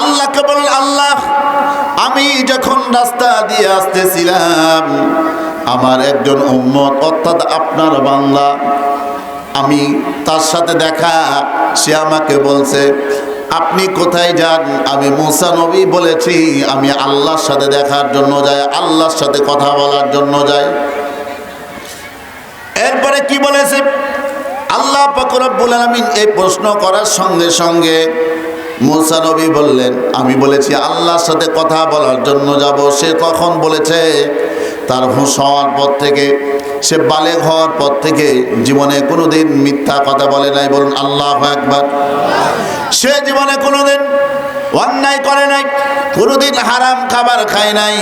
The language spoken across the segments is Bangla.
আল্লাহকে বলেন আল্লাহ, আমি যখন রাস্তা দিয়ে আসতেছিলাম, আমার একজন উম্মত, অর্থাৎ আপনার বাংলা আমি তার সাথে দেখা, সে আমাকে বলছে, আপনি কোথায় যান? আমি মুসা নবী বলেছি, আমি আল্লাহর সাথে দেখার জন্য যাই, আল্লাহর সাথে কথা বলার জন্য যাই। এরপরে কি বলেছে? পাকুরব্বুল আলমিন এই প্রশ্ন করার সঙ্গে সঙ্গে মুসা নবী বললেন, আমি বলেছি, আল্লাহর সাথে কথা বলার জন্য যাব। সে কখন বলেছে? তার হুঁশ হওয়ার পর থেকে, সে বালেগ হওয়ার পর থেকে জীবনে কোনোদিন মিথ্যা কথা বলে নাই। বলুন, আল্লাহ একবার সে জীবনে কোনোদিন অন্যায় করে নাই, কোনোদিন হারাম খাবার খায় নাই,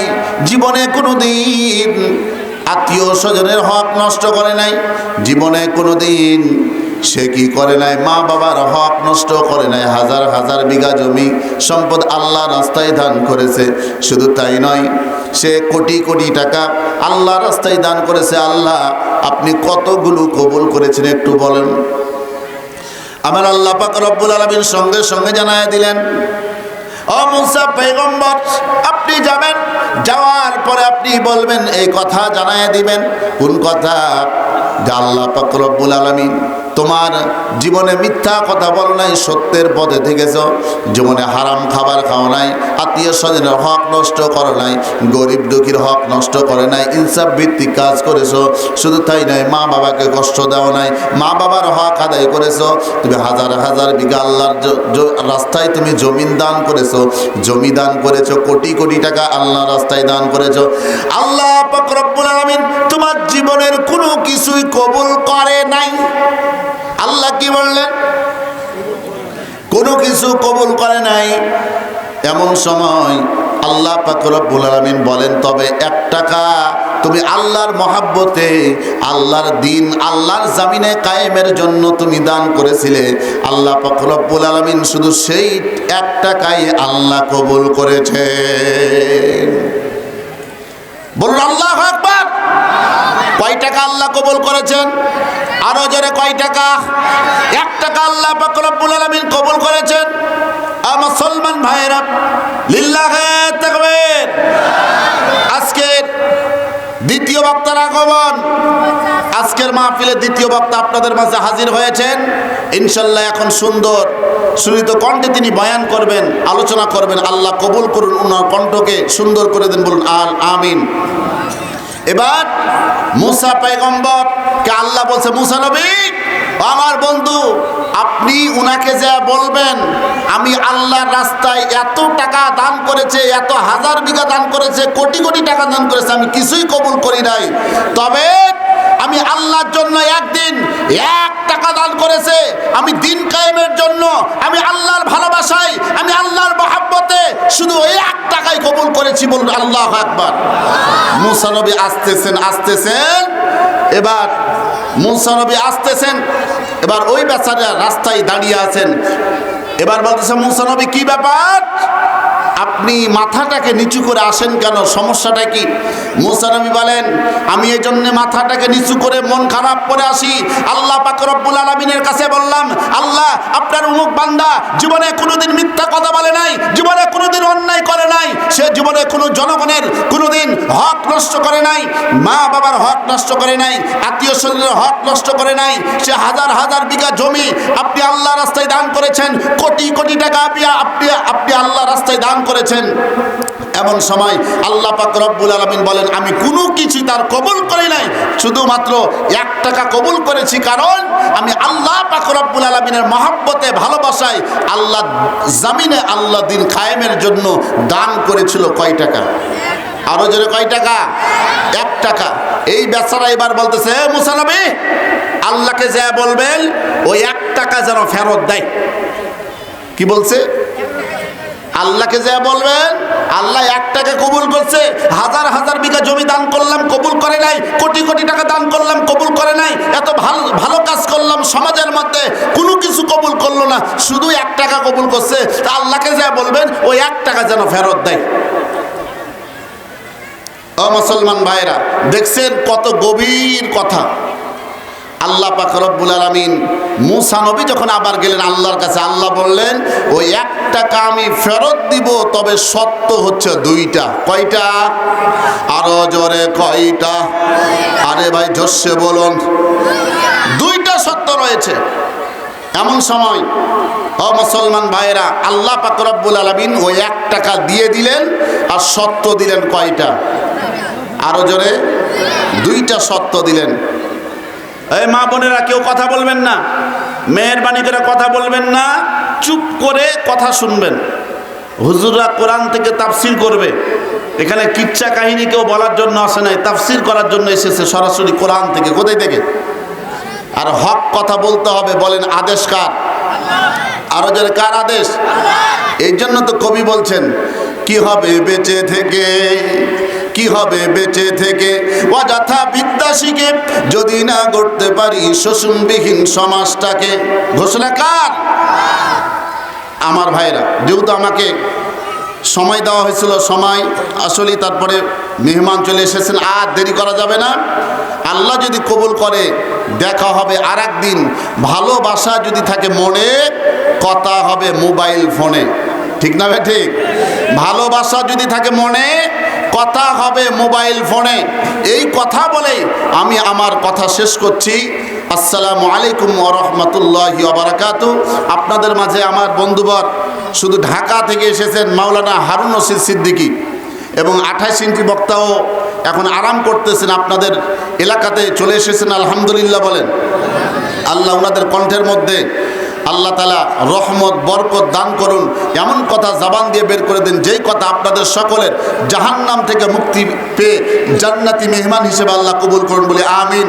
জীবনে কোনোদিন আত্মীয় স্বজনের হক নষ্ট করে নাই, জীবনে কোনোদিন সে কি করে নাই? মা বাবার হক নষ্ট করে নাই। হাজার হাজার বিঘা জমি সম্পদ আল্লাহ রাস্তায় দান করেছে। শুধু তাই নয়, সে কোটি কোটি টাকা আল্লাহ রাস্তায় দান করেছে। আল্লাহ, আপনি কতগুলো কবুল করেছেন একটু বলেন। আমার আল্লাহ পাক রব্বুল আলমীর সঙ্গে সঙ্গে জানায় দিলেন, ও মুসা পেগম্বর আপনি যাবেন, যাওয়ার পরে আপনি বলবেন, এই কথা জানায় দিবেন। কোন কথা? আল্লাহ পাক রব্বুল আলমিন তোমার জীবনে মিথ্যা কথা বলো নাই, সত্যের পথে থেকেছ। জীবনে হারাম খাবার খাও নাই, আত্মীয় স্বজনের হক নষ্ট করো নাই, গরিব দুঃখীর হক নষ্ট করে নাই, ইনসাফ ভিত্তিক কাজ করেছ। শুধু তাই নয়, মা বাবাকে কষ্ট দাও নাই, মা বাবার হক আদায় করেছ। তুমি হাজার হাজার বিঘা আল্লাহর রাস্তায় তুমি জমিন দান করেছ। জমি দান করেছ, কোটি কোটি টাকা আল্লাহ রাস্তায় দান করেছ। আল্লাহ তোমার জীবনের কোনো কিছুই কবুল করে নাই। আল্লাহ কি বললেন? কোনো কিছু কবুল করে নাই। এমন সময় আল্লাহ পাক রব্বুল আলামিন বলেন, তবে এক টাকা তুমি আল্লাহর মহাব্বতে, আল্লাহর দিন, আল্লাহর জামিনে কায়েমের জন্য তুমি দান করেছিলে। আল্লাহ পাক রব্বুল আলামিন শুধু সেই এক টাকাই আল্লাহ কবুল করেছে বলুন, আল্লাহ আকবার! কয় টাকা আল্লাহ কবুল করেছেন? আরও জোরে কয় টাকা? এক টাকা আল্লাহ রব্বুল আলামিন কবুল করেছেন। আমার সলমান ভাইরা লিল্লাহে তাকবীর। আজকের দ্বিতীয় বক্তার আগমন। আজকের মাহফিলে দ্বিতীয় বক্তা আপনাদের মাঝে হাজির হয়েছেন। ইনশাল্লাহ এখন সুন্দর সুনীত কণ্ঠে তিনি বয়ান করবেন, আলোচনা করবেন। আল্লাহ কবুল করুন ওনার কণ্ঠকে সুন্দর করে দেন বলুন আল আমিন এবার মুসা পেগম্বর কে আল্লাহ বলছে, মুসা নবী, আমার বন্ধু, আপনি উনাকে যা বলবেন, আমি আল্লাহর রাস্তায় এত টাকা দান করেছে, এত হাজার বিঘা দান করেছে, কোটি কোটি টাকা দান করেছে, আমি কিছুই কবুল করি নাই। তবে আমি আল্লাহর জন্য একদিন এক টাকা দান করেছে, আমি দিন কায়েমের জন্য, আমি আল্লাহর ভালোবাসায়, আমি আল্লাহর মহাব্বতে শুধু কবুল করেছি বলুন, আল্লাহ একবার মুসা নবী আসতেছেন আসতেছেন। এবার মুসা নবী আসতেছেন। এবার ওই বেচারা রাস্তায় দাঁড়িয়ে আছেন। এবার বলতেছে, মুসা নবী, কি ব্যাপার? আপনি মাথাটাকে নিচু করে আসেন কেন? সমস্যাটা কি? মুসানবী বলেন, আমি এই জন্য মাথাটাকে নিচু করে মন খারাপ করে আসি। আল্লাহ পাক রব্বুল আলমিনের কাছে বললাম, আল্লাহ আপনার উমুক বান্দা জীবনে কোনোদিন মিথ্যা কথা বলে নাই, জীবনে কোনোদিন অন্যায় করে নাই, সে জীবনে কোনো জনগণের কোনোদিন হক নষ্ট করে নাই, মা বাবার হক নষ্ট করে নাই, আত্মীয় স্বজনের হক নষ্ট করে নাই, সে হাজার হাজার বিঘা জমি আপনি আল্লাহ রাস্তায় দান করেছেন, কোটি কোটি টাকা আপনি আপনি আপনি আল্লাহ রাস্তায় দান করেছেন। এমন সময় আল্লাহ পাক রব্বুল আলমিন বলেন, আমি কোনো কিছু তার কবুল করি নাই, শুধুমাত্র এক টাকা কবুল করেছি, কারণ আমি আল্লাহ পাক রব্বুল আলমিনের মহাব্বতে, ভালোবাসায় আল্লাহ জামিনে আল্লাহ দিন কায়েমের জন্য দান করেছিল কয় টাকা? আরও জোরে কয় টাকা? এক টাকা। এই বেচারা এবার বলতেছে মুসালামি আল্লাহকে যা বলবেন, ওই এক টাকা যেন ফেরত দেয়। কি বলছে? আল্লাহকে যা বলবেন, আল্লাহ এক টাকা কবুল করছে, হাজার হাজার বিঘা জমি দান করলাম, কবুল করে নাই, কোটি কোটি টাকা দান করলাম, কবুল করে নাই, এত ভালো ভালো কাজ করলাম সমাজের মধ্যে, কোনো কিছু কবুল করল না, শুধু এক টাকা কবুল করছে, তা আল্লাহকে যা বলবেন, ওই এক টাকা যেন ফেরত দেয়। ও মুসলমান ভাইরা, দেখছেন কত গভীর কথা। আল্লাহ পাক রব্বুল আলামিন, মুসা নবী যখন আবার গেলেন আল্লাহর কাছে, আল্লাহ বললেন আমি ফেরত দিব, তবে সত্য হচ্ছে দুইটা। কয়টা? আরও জোরে কয়টা? আরে ভাই জস্যে বলুন। দুইটা সত্য রয়েছে। এমন সময়, ও মুসলমান ভাইয়েরা, আল্লাহ পাক রব্বুল আলামিন ওই এক টাকা দিয়ে দিলেন আর সত্য দিলেন কয়টা? আরও জোরে, দুইটা সত্য দিলেন। এই মা বোনেরা, কেউ কথা বলবেন না। মেহরবানি করে কথা বলবেন না। চুপ করে কথা শুনবেন। হুজুররা কোরআন থেকে তাফসির করবে। এখানে কিচ্ছা কাহিনী কেউ বলার জন্য আসে নাই, তাফসির করার জন্য এসেছে সরাসরি কোরআন থেকে। কোথায় থেকে? আর হক কথা বলতে হবে, বলেন আদেশ কার? আরও যারা কার আদেশ? এই জন্য তো কবি বলছেন, কি হবে বেঁচে থেকে? কি হবে বেঁচে থেকে? অযথা বিদ্যা শিখে যদি না গড়তে পারি শোষণবিহীন সমাজটাকে। ঘোষণা কার? আমার ভাইরা যেহেতু আমাকে সময় দেওয়া হয়েছিল, সময় আসলে তারপরে মেহমান চলে এসেছেন, আর দেরি করা যাবে না। আল্লাহ যদি কবুল করে, দেখা হবে আর দিন ভালোবাসা যদি থাকে মনে, কথা হবে মোবাইল ফোনে। ঠিক না ভাই, ঠিক? ভালোবাসা যদি থাকে মনে, কথা হবে মোবাইল ফোনে। এই কথা বলে আমি আমার কথা শেষ করছি। আসসালামু আলাইকুম রহমতুল্লাহ বারাকাত আপনাদের মাঝে আমার বন্ধুবর শুধু ঢাকা থেকে এসেছেন মাওলানা হারুন রশিদ সিদ্দিকী এবং আঠাশ ইঞ্চি বক্তাও এখন আরাম করতেছেন আপনাদের এলাকাতে চলে এসেছেন, আলহামদুলিল্লাহ বলেন। আল্লাহ ওনাদের কণ্ঠের মধ্যে আল্লাহ তালা রহমত, বরকত দান করুন। এমন কথা জবান দিয়ে বের করে দিন, যেই কথা আপনাদের সকলের জাহান্নাম থেকে মুক্তি পেয়ে জান্নাতি মেহমান হিসেবে আল্লাহ কবুল করুন বলে, আমিন।